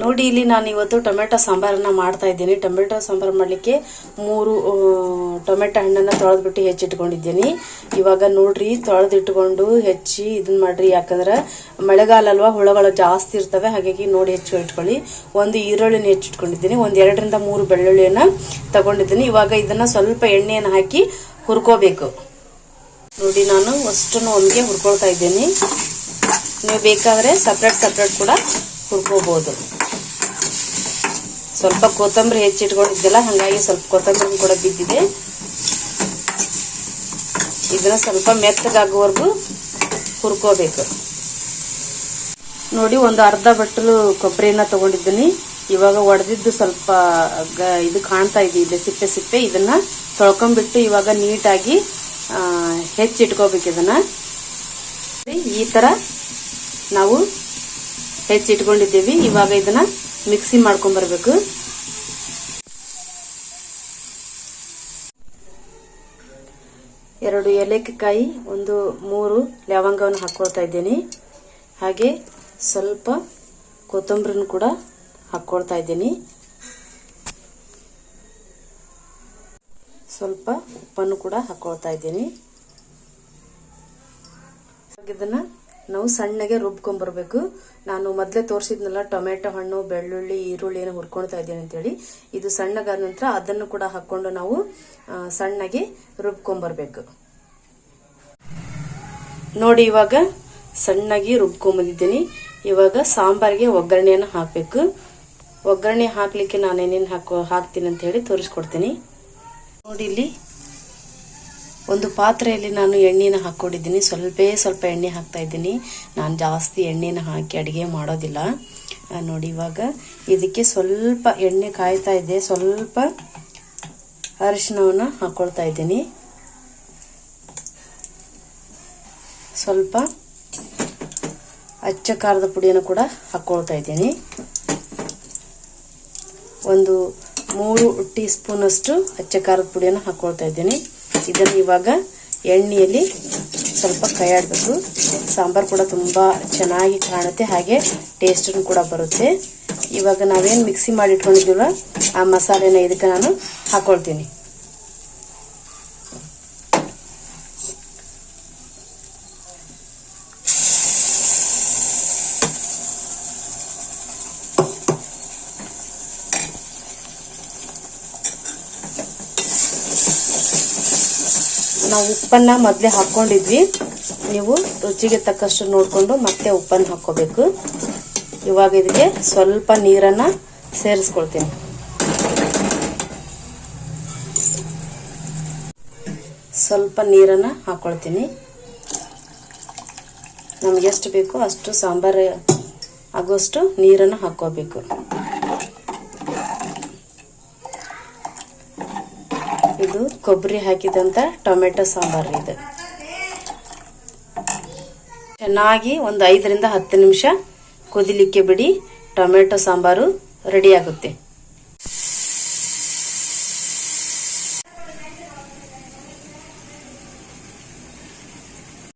ನೋಡಿ, ಇಲ್ಲಿ ನಾನು ಇವತ್ತು ಟೊಮೆಟೊ ಸಾಂಬಾರನ್ನ ಮಾಡ್ತಾ ಇದ್ದೀನಿ. ಟೊಮೆಟೊ ಸಾಂಬಾರು ಮಾಡಲಿಕ್ಕೆ ಮೂರು ಟೊಮೆಟೊ ಹಣ್ಣನ್ನು ತೊಳೆದ್ಬಿಟ್ಟು ಹೆಚ್ಚಿಟ್ಕೊಂಡಿದ್ದೀನಿ. ಇವಾಗ ನೋಡ್ರಿ, ತೊಳೆದಿಟ್ಕೊಂಡು ಹೆಚ್ಚಿ ಇದನ್ನ ಮಾಡ್ರಿ. ಯಾಕಂದ್ರೆ ಮಳೆಗಾಲ ಅಲ್ವಾ ಹುಳಗಳು ಜಾಸ್ತಿ ಇರ್ತವೆ. ಹಾಗಾಗಿ ನೋಡಿ, ಹೆಚ್ಚು ಇಟ್ಕೊಳ್ಳಿ. ಒಂದು ಈರುಳ್ಳಿನ ಹೆಚ್ಚಿಟ್ಕೊಂಡಿದ್ದೀನಿ. ಒಂದು ಎರಡರಿಂದ ಮೂರು ಬೆಳ್ಳುಳ್ಳಿಯನ್ನು ತಗೊಂಡಿದ್ದೀನಿ. ಇವಾಗ ಇದನ್ನು ಸ್ವಲ್ಪ ಎಣ್ಣೆಯನ್ನು ಹಾಕಿ ಹುರ್ಕೋಬೇಕು. ನೋಡಿ, ನಾನು ಅಷ್ಟನ್ನು ಒಂದಿಗೆ ಹುರ್ಕೊಳ್ತಾ ಇದ್ದೀನಿ. ನೀವು ಬೇಕಾದರೆ ಸಪ್ರೇಟ್ ಸಪ್ರೇಟ್ ಕೂಡ ಹುರ್ಕೋಬಹುದು ಸ್ವಲ್ಪ ಕೊತ್ತಂಬರಿ ಹೆಚ್ಚಿಟ್ಕೊಂಡಿದ್ದೆಲ್ಲ, ಹಾಗಾಗಿ ಸ್ವಲ್ಪ ಕೊತ್ತಂಬರಿ ಕೂಡ ಬಿದ್ದಿದೆ. ಇದನ್ನ ಸ್ವಲ್ಪ ಮೆತ್ತಗಾಗುವವರೆಗೂ ಹುರ್ಕೋಬೇಕು. ನೋಡಿ, ಒಂದು ಅರ್ಧ ಬಟ್ಟಲು ಕೊಬ್ಬರಿನ ತಗೊಂಡಿದ್ದೀನಿ. ಇವಾಗ ಒಡೆದಿದ್ದು ಸ್ವಲ್ಪ ಇದು ಕಾಣ್ತಾ ಇದೆ ಇದೆ ಸಿಪ್ಪೆ ಸಿಪ್ಪೆ. ಇದನ್ನ ತೊಳ್ಕೊಂಡ್ಬಿಟ್ಟು ಇವಾಗ ನೀಟಾಗಿ ಹೆಚ್ಚಿಟ್ಕೋಬೇಕು ಇದನ್ನ. ಈ ತರ ನಾವು ಹೆಚ್ಚಿಟ್ಕೊಂಡಿದ್ದೀವಿ. ಇವಾಗ ಇದನ್ನ ಮಿಕ್ಸಿ ಮಾಡ್ಕೊಂಡ್ ಬರ್ಬೇಕು. ಎರಡು ಏಲಕ್ಕಿಕಾಯಿ, ಒಂದು ಮೂರು ಲವಂಗವನ್ನು ಹಾಕ್ಕೊಳ್ತಾ ಇದ್ದೀನಿ. ಹಾಗೆ ಸ್ವಲ್ಪ ಕೊತ್ತಂಬರಿನ ಕೂಡ ಹಾಕ್ಕೊಳ್ತಾ ಇದ್ದೀನಿ. ಸ್ವಲ್ಪ ಉಪ್ಪನ್ನು ಕೂಡ ಹಾಕ್ಕೊಳ್ತಾ ಇದ್ದೀನಿ. ಇದನ್ನ ನಾವು ಸಣ್ಣಗೆ ರುಬ್ಕೊಂಡ್ಬರ್ಬೇಕು. ನಾನು ಮೊದಲೇ ತೋರಿಸಿದ್ನಲ್ಲ, ಟೊಮೆಟೊ ಹಣ್ಣು, ಬೆಳ್ಳುಳ್ಳಿ, ಈರುಳ್ಳಿ ಈರುಳ್ಳಿಯನ್ನು ಹುರ್ಕೊಳ್ತಾ ಇದ್ದೀನಿ ಅಂತೇಳಿ. ಇದು ಸಣ್ಣಗಾದ ನಂತರ ಅದನ್ನು ಕೂಡ ಹಾಕೊಂಡು ನಾವು ಸಣ್ಣಗೆ ರುಬ್ಕೊಂಡ್ಬರ್ಬೇಕು. ನೋಡಿ ಇವಾಗ ಸಣ್ಣಗೆ ರುಬ್ಕೊಂಬಂದಿದ್ದೀನಿ ಇವಾಗ ಸಾಂಬಾರಿಗೆ ಒಗ್ಗರಣೆಯನ್ನು ಹಾಕಬೇಕು. ಒಗ್ಗರಣೆ ಹಾಕ್ಲಿಕ್ಕೆ ನಾನು ಏನೇನು ಹಾಕೋ, ಹಾಕ್ತೀನಿ ಅಂತ ಹೇಳಿ ತೋರಿಸ್ಕೊಡ್ತೀನಿ. ನೋಡಿ ಇಲ್ಲಿ ಒಂದು ಪಾತ್ರೆಯಲ್ಲಿ ನಾನು ಎಣ್ಣೆನ ಹಾಕ್ಕೊಂಡಿದ್ದೀನಿ. ಸ್ವಲ್ಪೇ ಸ್ವಲ್ಪ ಎಣ್ಣೆ ಹಾಕ್ತಾ ಇದ್ದೀನಿ. ನಾನು ಜಾಸ್ತಿ ಎಣ್ಣೆನ ಹಾಕಿ ಅಡುಗೆ ಮಾಡೋದಿಲ್ಲ. ನೋಡಿ ಇವಾಗ ಇದಕ್ಕೆ ಸ್ವಲ್ಪ ಎಣ್ಣೆ ಕಾಯ್ತಾ ಇದೆ. ಸ್ವಲ್ಪ ಅರಿಶಿನವನ್ನು ಹಾಕ್ಕೊಳ್ತಾ ಇದ್ದೀನಿ. ಸ್ವಲ್ಪ ಅಚ್ಚ ಖಾರದ ಪುಡಿಯನ್ನು ಕೂಡ ಹಾಕ್ಕೊಳ್ತಾ ಇದ್ದೀನಿ. ಒಂದು ಮೂರು ಟೀ ಸ್ಪೂನಷ್ಟು ಅಚ್ಚ ಖಾರದ ಪುಡಿಯನ್ನು ಹಾಕ್ಕೊಳ್ತಾ ಇದ್ದೀನಿ. ಇದನ್ನು ಇವಾಗ ಎಣ್ಣೆಯಲ್ಲಿ ಸ್ವಲ್ಪ ಕೈಯಾಡಬೇಕು ಸಾಂಬಾರು ಕೂಡ ತುಂಬ ಚೆನ್ನಾಗಿ ಕಾಣುತ್ತೆ, ಹಾಗೆ ಟೇಸ್ಟನ್ನು ಕೂಡ ಬರುತ್ತೆ. ಇವಾಗ ನಾವೇನು ಮಿಕ್ಸಿ ಮಾಡಿ ಇಟ್ಕೊಂಡಿದ್ದೀವಲ್ಲ ಆ ಮಸಾಲೆನ ಇದಕ್ಕೆ ನಾನು ಹಾಕ್ಕೊಳ್ತೀನಿ ನಾವು ಉಪ್ಪನ್ನ ಮೊದಲೇ ಹಾಕ್ಕೊಂಡಿದ್ವಿ ನೀವು ರುಚಿಗೆ ತಕ್ಕಷ್ಟು ನೋಡಿಕೊಂಡು ಮತ್ತೆ ಉಪ್ಪನ್ನು ಹಾಕ್ಕೋಬೇಕು. ಇವಾಗ ಇದಕ್ಕೆ ಸ್ವಲ್ಪ ನೀರನ್ನು ಸೇರಿಸ್ಕೊಳ್ತೀನಿ. ಸ್ವಲ್ಪ ನೀರನ್ನು ಹಾಕ್ಕೊಳ್ತೀನಿ ನಮ್ಗೆ ಎಷ್ಟು ಬೇಕೋ ಅಷ್ಟು ಸಾಂಬಾರು ಆಗೋಷ್ಟು ನೀರನ್ನು ಹಾಕ್ಕೋಬೇಕು. ಇದು ಕೊಬ್ಬರಿ ಹಾಕಿದಂತ ಟೊಮೆಟೊ ಸಾಂಬಾರು ಇದು. ಚೆನ್ನಾಗಿ ಒಂದು ಐದರಿಂದ ಹತ್ತು ನಿಮಿಷ ಕುದಿಲಿಕ್ಕೆ ಬಿಡಿ ಟೊಮೆಟೊ ಸಾಂಬಾರು ರೆಡಿ ಆಗುತ್ತೆ.